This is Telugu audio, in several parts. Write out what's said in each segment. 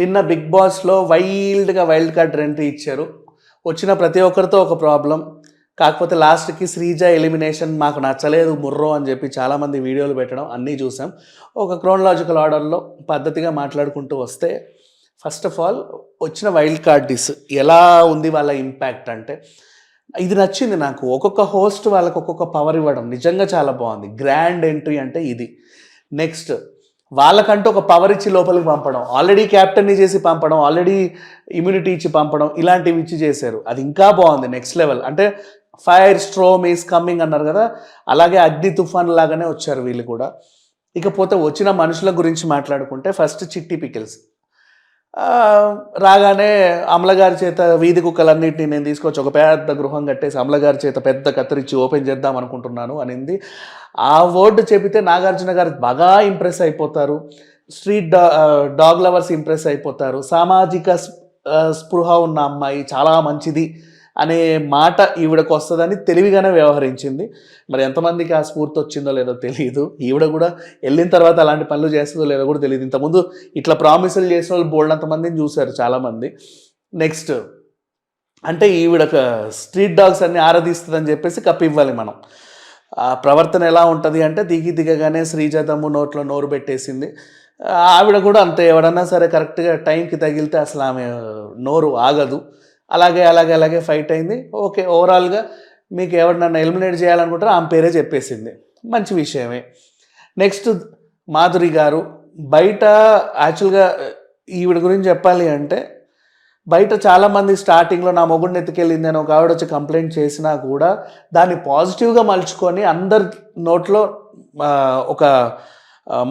నిన్న బిగ్ బాస్లో వైల్డ్గా వైల్డ్ కార్డ్ ఎంట్రీ ఇచ్చారు. వచ్చిన ప్రతి ఒక్కరితో ఒక ప్రాబ్లం కాకపోతే లాస్ట్కి శ్రీజ ఎలిమినేషన్ మాకు నచ్చలేదు ముర్రో అని చెప్పి చాలామంది వీడియోలు పెట్టడం అన్నీ చూసాం. ఒక క్రోనలాజికల్ ఆర్డర్లో పద్ధతిగా మాట్లాడుకుంటూ వస్తే ఫస్ట్ ఆఫ్ ఆల్ వచ్చిన వైల్డ్ కార్డీస్ ఎలా ఉంది వాళ్ళ ఇంపాక్ట్ అంటే ఇది నచ్చింది నాకు. ఒక్కొక్క హోస్ట్ వాళ్ళకి ఒక్కొక్క పవర్ ఇవ్వడం నిజంగా చాలా బాగుంది. గ్రాండ్ ఎంట్రీ అంటే ఇది. నెక్స్ట్ వాళ్ళకంటూ ఒక పవర్ ఇచ్చి లోపలికి పంపడం. ఆల్రెడీ క్యాప్టెన్ని చేసి పంపడం ఆల్రెడీ ఇమ్యూనిటీ ఇచ్చి పంపడం ఇలాంటివి ఇచ్చి చేశారు. అది ఇంకా బాగుంది నెక్స్ట్ లెవెల్ అంటే ఫైర్ స్ట్రోమ్ ఈస్ కమ్మింగ్ అన్నారు కదా అలాగే అగ్ని తుఫాన్ లాగానే వచ్చారు వీళ్ళు కూడా. ఇకపోతే వచ్చిన మనుషుల గురించి మాట్లాడుకుంటే ఫస్ట్ చిట్టి పికిల్స్. రాగానే అమలగారి చేత వీధి కుక్కలన్నింటినీ నేను తీసుకొచ్చి ఒక పెద్ద గృహం కట్టేసి అమలగారి చేత పెద్ద కత్తిరించి ఓపెన్ చేద్దాం అనుకుంటున్నాను అనింది. ఆ వర్డ్ చెబితే నాగార్జున గారు బాగా ఇంప్రెస్ అయిపోతారు. స్ట్రీట్ డా డాగ్ లవర్స్ ఇంప్రెస్ అయిపోతారు. సామాజిక స్పృహ ఉన్న అమ్మాయి చాలా మంచిది. అనే మాట ఈవిడకు వస్తుందని తెలివిగానే వ్యవహరించింది. మరి ఎంతమందికి ఆ స్ఫూర్తి వచ్చిందో లేదో తెలియదు ఈవిడ కూడా వెళ్ళిన తర్వాత అలాంటి పనులు చేస్తుందో లేదో కూడా తెలియదు ఇంతకుముందు ఇట్లా ప్రామిసులు చేసిన వాళ్ళు బోల్డంత మందిని చూశారు చాలామంది. నెక్స్ట్ అంటే ఈవిడ స్ట్రీట్ డాగ్స్ అన్ని ఆరాధిస్తుందని చెప్పేసి కప్పివ్వాలి మనం. ఆ ప్రవర్తన ఎలా ఉంటుంది అంటే దిగి దిగగానే శ్రీజాతమ్ము నోట్లో నోరు పెట్టేసింది. ఆవిడ కూడా అంతే. ఎవడన్నా సరే కరెక్ట్గా టైంకి తగిలితే అసలు ఆమె నోరు ఆగదు. అలాగే అలాగే అలాగే ఫైట్ అయింది. ఓకే ఓవరాల్గా మీకు ఎవరు నన్ను ఎలిమినేట్ చేయాలనుకుంటారో ఆమె పేరే చెప్పేసింది. మంచి విషయమే. నెక్స్ట్ మాధురి గారు బయట యాక్చువల్గా ఈవిడ గురించి చెప్పాలి అంటే బయట చాలామంది స్టార్టింగ్లో నా మొగుడిని ఎత్తుకెళ్ళింది అని ఒక ఆవిడ వచ్చి కంప్లైంట్ చేసినా కూడా దాన్ని పాజిటివ్గా మలుచుకొని అందరి నోట్లో ఒక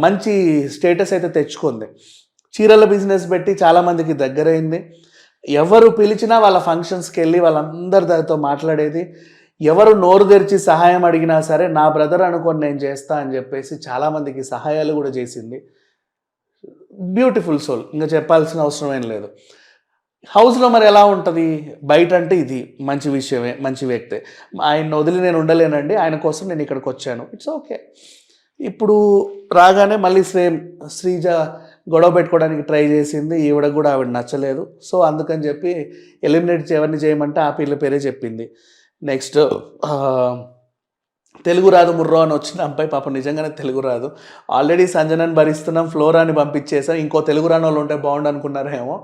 మంచి స్టేటస్ అయితే తెచ్చుకుంది. చీరల బిజినెస్ పెట్టి చాలామందికి దగ్గరైంది. ఎవరు పిలిచినా వాళ్ళ ఫంక్షన్స్కి వెళ్ళి వాళ్ళందరి దానితో మాట్లాడేది. ఎవరు నోరు తెరిచి సహాయం అడిగినా సరే నా బ్రదర్ అనుకొని నేను చేస్తా అని చెప్పేసి చాలామందికి సహాయాలు కూడా చేసింది. బ్యూటిఫుల్ సోల్ ఇంకా చెప్పాల్సిన అవసరం ఏం లేదు. హౌస్లో మరి ఎలా ఉంటుంది? బయట అంటే ఇది మంచి విషయమే మంచి వ్యక్తే. ఆయన వదిలి నేను ఉండలేనండి. ఆయన కోసం నేను ఇక్కడికి వచ్చాను. ఇట్స్ ఓకే ఇప్పుడు రాగానే మళ్ళీ సేమ్ శ్రీజ గొడవ పెట్టుకోవడానికి ట్రై చేసింది. ఈవిడ కూడా ఆవిడ నచ్చలేదు. సో అందుకని చెప్పి ఎలిమినేట్ ఎవరిని చేయమంటే ఆ పిల్ల పేరే చెప్పింది. నెక్స్ట్ తెలుగు రాదు ముర్రో అని వచ్చిన అబ్బాయి పాపం నిజంగానే తెలుగు రాదు. ఆల్రెడీ సంజనని భరిస్తున్నాం ఫ్లోరాని పంపించేసాం ఇంకో తెలుగు రాని వాళ్ళు ఉంటే బాగుండు అనుకున్నారేమో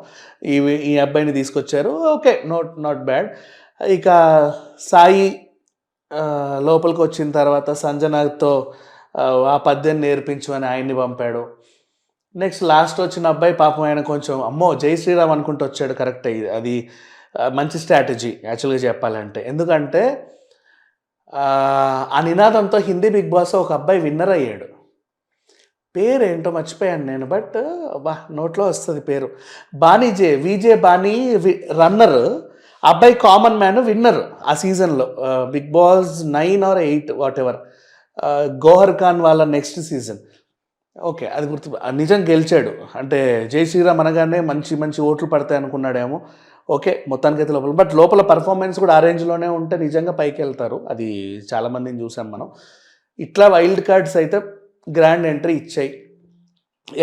ఈ ఈ అబ్బాయిని తీసుకొచ్చారు. Okay not not bad. ఇక సాయి లోపలికి వచ్చిన తర్వాత సంజనతో ఆ, ఆ పద్యం నేర్పించు అని ఆయన్ని పంపాడు. నెక్స్ట్ లాస్ట్ వచ్చిన అబ్బాయి పాపం ఆయన కొంచెం అమ్మో జై శ్రీరామ్ అనుకుంటూ వచ్చాడు కరెక్ట్ అది మంచి స్ట్రాటజీ యాక్చువల్గా చెప్పాలంటే. ఎందుకంటే ఆ, నినాదంతో హిందీ బిగ్ బాస్ ఒక అబ్బాయి విన్నర్ అయ్యాడు. పేరు ఏంటో మర్చిపోయాను నేను బట్ బా నోట్లో వస్తుంది పేరు. బానీజే విజే బానీ రన్నర్ అబ్బాయి కామన్ మ్యాన్ విన్నర్ ఆ సీజన్లో Bigg Boss nine or eight whatever Gauahar Khan వాళ్ళ నెక్స్ట్ సీజన్ ఓకే అది గుర్తు నిజం గెలిచాడు. అంటే జై శ్రీరామ్ అనగానే మంచి మంచి ఓట్లు పడతాయి అనుకున్నాడేమో. ఓకే మొత్తానికైతే లోపల బట్ లోపల పర్ఫార్మెన్స్ కూడా ఆ రేంజ్లోనే ఉంటే నిజంగా పైకి వెళ్తారు అది చాలామందిని చూసాం మనం. ఇట్లా వైల్డ్ కార్డ్స్ అయితే గ్రాండ్ ఎంట్రీ ఇచ్చాయి.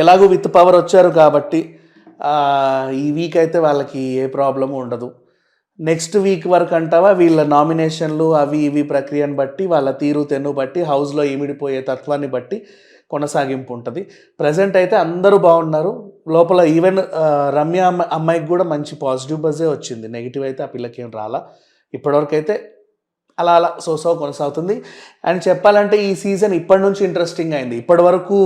ఎలాగో విత్ పవర్ వచ్చారు కాబట్టి ఈ వీక్ అయితే వాళ్ళకి ఏ ప్రాబ్లము ఉండదు. నెక్స్ట్ వీక్ వరకు అంటావా వీళ్ళ నామినేషన్లు అవి ఇవి ప్రక్రియను బట్టి వాళ్ళ తీరు తెన్ను బట్టి హౌస్లో ఇమిడిపోయే తత్వాన్ని బట్టి కొనసాగింపు ఉంటుంది. ప్రజెంట్ అయితే అందరూ బాగున్నారు. లోపల ఈవెన్ రమ్య అమ్మ అమ్మాయికి కూడా మంచి పాజిటివ్ బజే వచ్చింది. నెగిటివ్ అయితే ఆ పిల్లకి ఏం రాలా. ఇప్పటివరకు అయితే అలా అలా సోసో కొనసాగుతుంది. అండ్ చెప్పాలంటే ఈ సీజన్ ఇప్పటి నుంచి ఇంట్రెస్టింగ్ అయింది. ఇప్పటి వరకు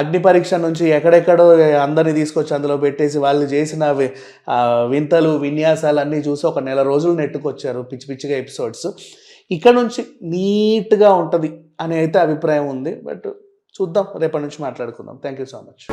అగ్ని పరీక్ష నుంచి ఎక్కడెక్కడో అందరినీ తీసుకొచ్చి అందులో పెట్టేసి వాళ్ళు చేసిన వింతలు విన్యాసాలు అన్నీ చూసి ఒక నెల రోజులు నెట్టుకొచ్చారు పిచ్చి పిచ్చిగా ఎపిసోడ్స్ ఇక్కడ నుంచి నీట్గా ఉంటుంది అని అయితే అభిప్రాయం ఉంది. బట్ చూద్దాం రేపటి నుంచి మాట్లాడుకుందాం. Thank you so much